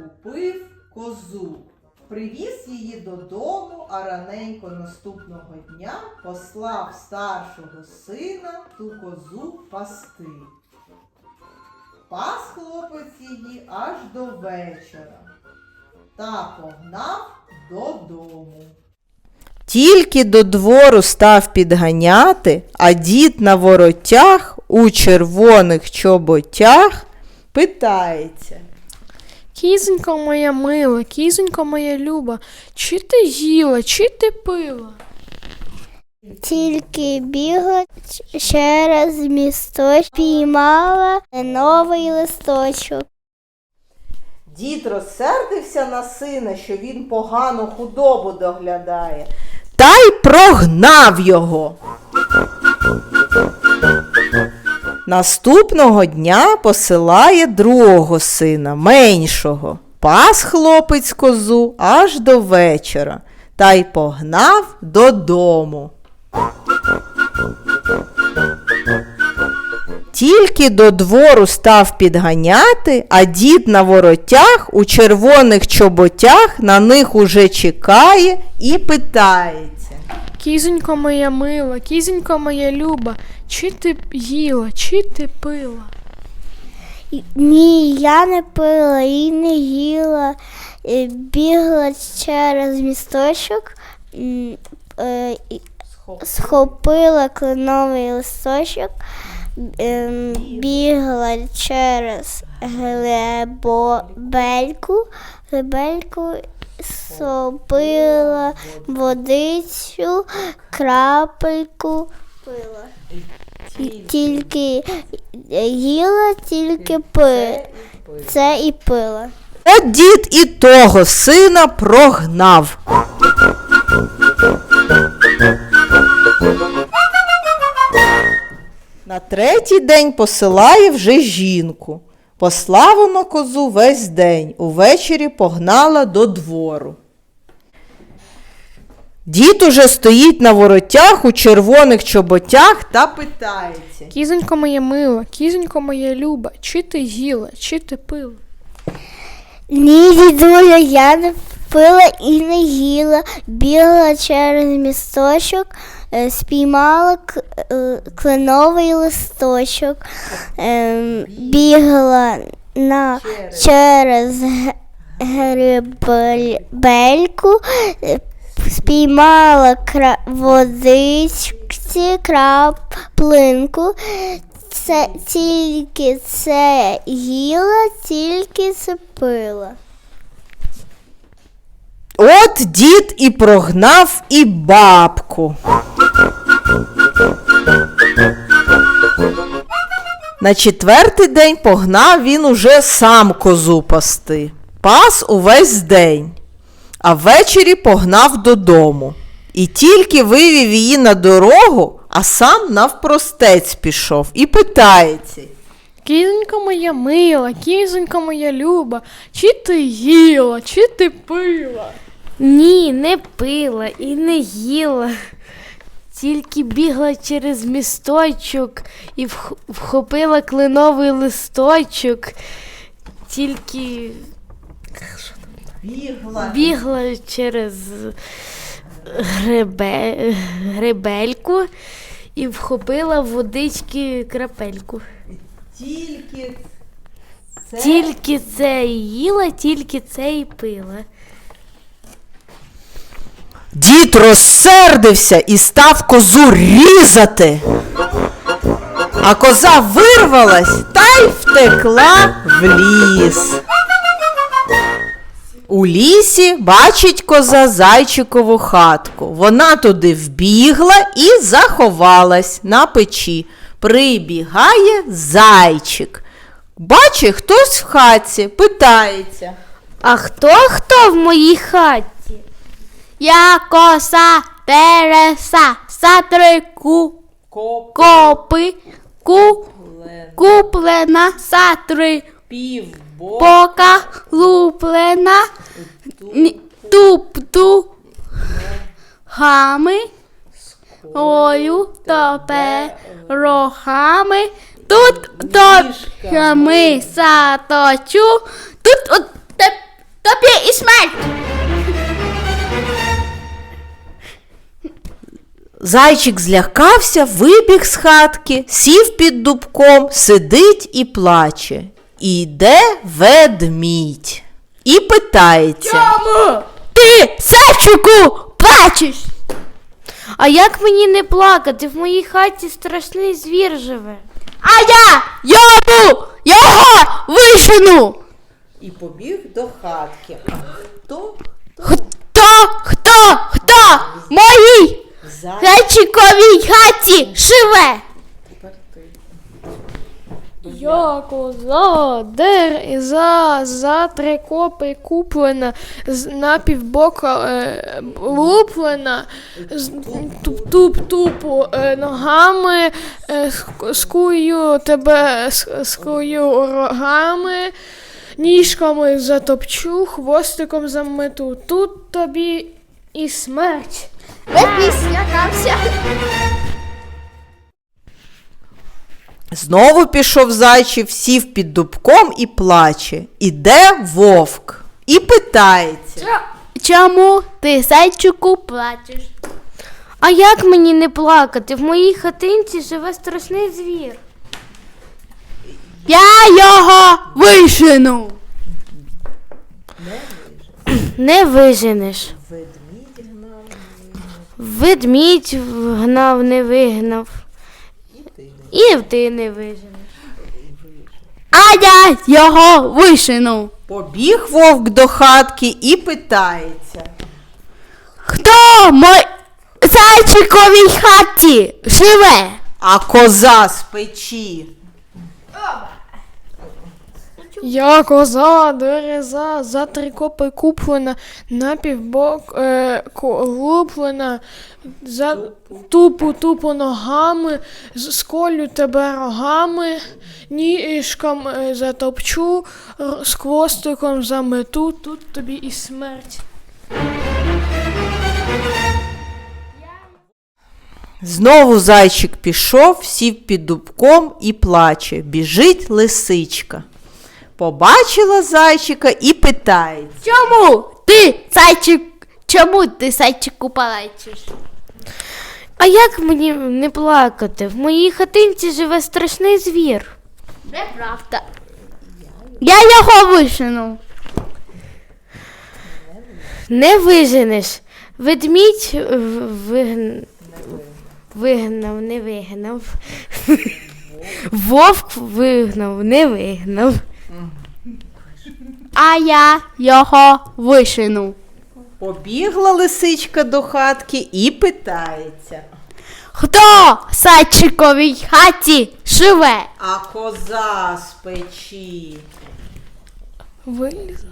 купив козу. Привіз її додому, а раненько наступного дня послав старшого сина ту козу пасти. Пас хлопець її аж до вечора та погнав додому. Тільки до двору став підганяти, а дід на воротях у червоних чоботях питається. Кізонько моя мила, кізонько моя люба, чи ти їла, чи ти пила? Тільки бігла через місточок, піймала новий листочок. Дід розсердився на сина, що він погано худобу доглядає, та й прогнав його. Наступного дня посилає другого сина, меншого. Пас хлопець козу аж до вечора та й погнав додому. Тільки до двору став підганяти, а дід на воротях у червоних чоботях на них уже чекає і питається. Кізонько моя мила, кізонько моя люба, чи ти їла, чи ти пила? Ні, я не пила і не їла. Е, Бігла через місточок, е, схопила кленовий листочок, ем, бігла через глебельку, глебельку, сопила водицю, крапельку пила. Тільки їла, тільки пи. Це і пила. От дід і того сина прогнав. На третій день посилає вже жінку. Послав воно козу весь день, увечері погнала до двору. Дід уже стоїть на воротях у червоних чоботях та питається. Кізонько моя мила, кізонько моя люба, чи ти їла, чи ти пила? Ні, дідуля, я не пила і не їла. Бігла через місточок, спіймала е, кленовий листочок, ем, бігла на через гребельку, е, спіймала водичці, краплинку. Це тільки це їла, тільки це пила. От дід і прогнав і бабку. На четвертий день погнав він уже сам козу пасти. Пас увесь день, а ввечері погнав додому. І тільки вивів її на дорогу, а сам навпростець пішов і питається. Кізонько моя мила, кізонько моя люба, чи ти їла, чи ти пила? Ні, не пила і не їла. Тільки бігла через місточок і вхопила кленовий листочок. Тільки Бігла. бігла через гребе... гребельку і вхопила в водички крапельку. Тільки це Тільки це і їла, тільки це і пила. Дід розсердився і став козу різати. А коза вирвалась та й втекла в ліс. У лісі бачить коза зайчикову хатку. Вона туди вбігла і заховалась на печі. Прибігає зайчик. Бачить хтось в хатці, питається. А хто хто в моїй хаті? Я коса Тереса, сатрику, копи, ку, куплена, сатри, пока, луплена, туп-ту, гами, ою, топе, рохами, тут топ'ями саточу, тут тобі і смерть. Зайчик злякався, вибіг з хатки, сів під дубком, сидить і плаче. І йде ведмідь. І питається. Чому ти, зайчику, плачеш? А як мені не плакати? В моїй хаті страшний звір живе. А я йому його вишину. І побіг до хатки. А? Хто, хто, хто в моїй зайчиковій хаті живе? Я коза, дер і за, за три копи куплена, з напівбока е, луплена, з туп-туп-тупу е, ногами, е, ск- скую тебе, скую рогами, ніжками затопчу, хвостиком замету. Тут тобі і смерть. Ведмідь злякався. Знову пішов зайчик, сів під дубком і плаче. Іде вовк і питається. Чому ти, зайчику, плачеш? А як мені не плакати? В моїй хатинці живе страшний звір. Я його вишину. Не виженеш. Ведмідь гнав, не вигнав. І ти не виженеш. А я його вишину. Побіг вовк до хатки і питається. Хто мой зайчиковій хаті живе? А коза з печі. Я коза, дереза, за три копи куплена, напівбок е, луплена, за тупу тупу ногами, сколю тебе рогами, ніжком е, затопчу, з хвостиком замету, тут тобі і смерть. Знову зайчик пішов, сів під дубком і плаче. Біжить лисичка. Побачила зайчика і питається. Чому ти, зайчик, чому ти, зайчику, плачеш? А як мені не плакати? В моїй хатинці живе страшний звір. Неправда. Я його вишину. Не виженеш. Ведмідь вигн... вигнав, не вигнав. Вовк вигнав, не вигнав. А я його вишину. Побігла лисичка до хатки і питається. Хто в зайчиковій хаті живе? А коза з печі. Виліз.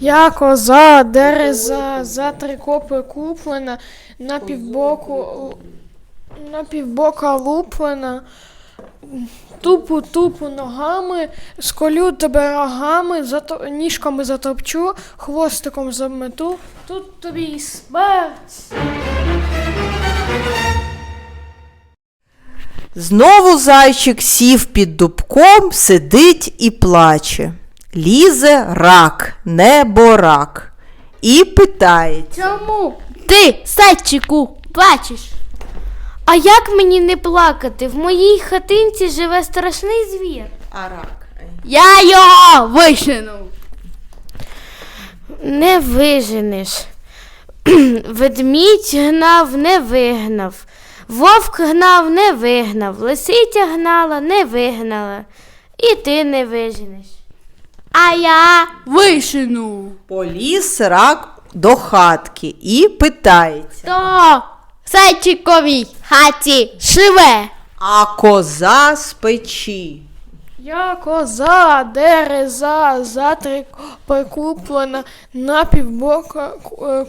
Я коза, дереза, за три копи куплена, на півбоку, на півбока луплена, тупу тупу ногами, сколю тебе рогами, зато, ніжками затопчу, хвостиком замету, тут тобі і смерть. Знову зайчик сів під дубком, сидить і плаче. Лізе рак, неборак. І питається. Чому ти, зайчику, плачеш? А як мені не плакати? В моїй хатинці живе страшний звір. А рак. Я його вишину. Не виженеш. Ведмідь гнав, не вигнав. Вовк гнав, не вигнав. Лисиця гнала, не вигнала. І ти не виженеш. А я вишину. Поліз рак до хатки і питається. Хто зайчиковій хаті живе? А коза з печі. Я коза, дереза, за три копи куплена, на півбока ку- е,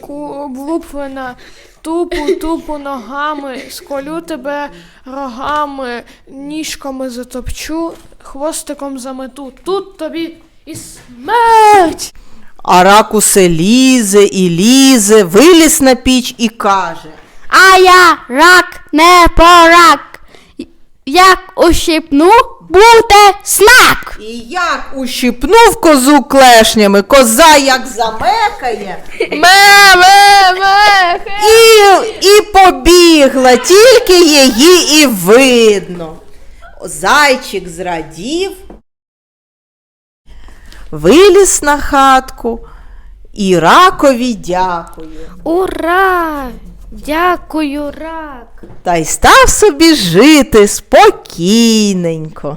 влуплена, тупу тупу ногами, сколю тебе рогами, ніжками затопчу, хвостиком замету. Тут тобі і смерть. А рак усе лізе і лізе, виліз на піч і каже. А я рак не порак. Як ущипну, буде смак. І як ущипнув козу клешнями, коза як замекає, Ме, ме, ме. і, і побігла, тільки її і видно. Зайчик зрадів, виліз на хатку і ракові дякує. Ура! Дякую, рак. Та й став собі жити спокійненько.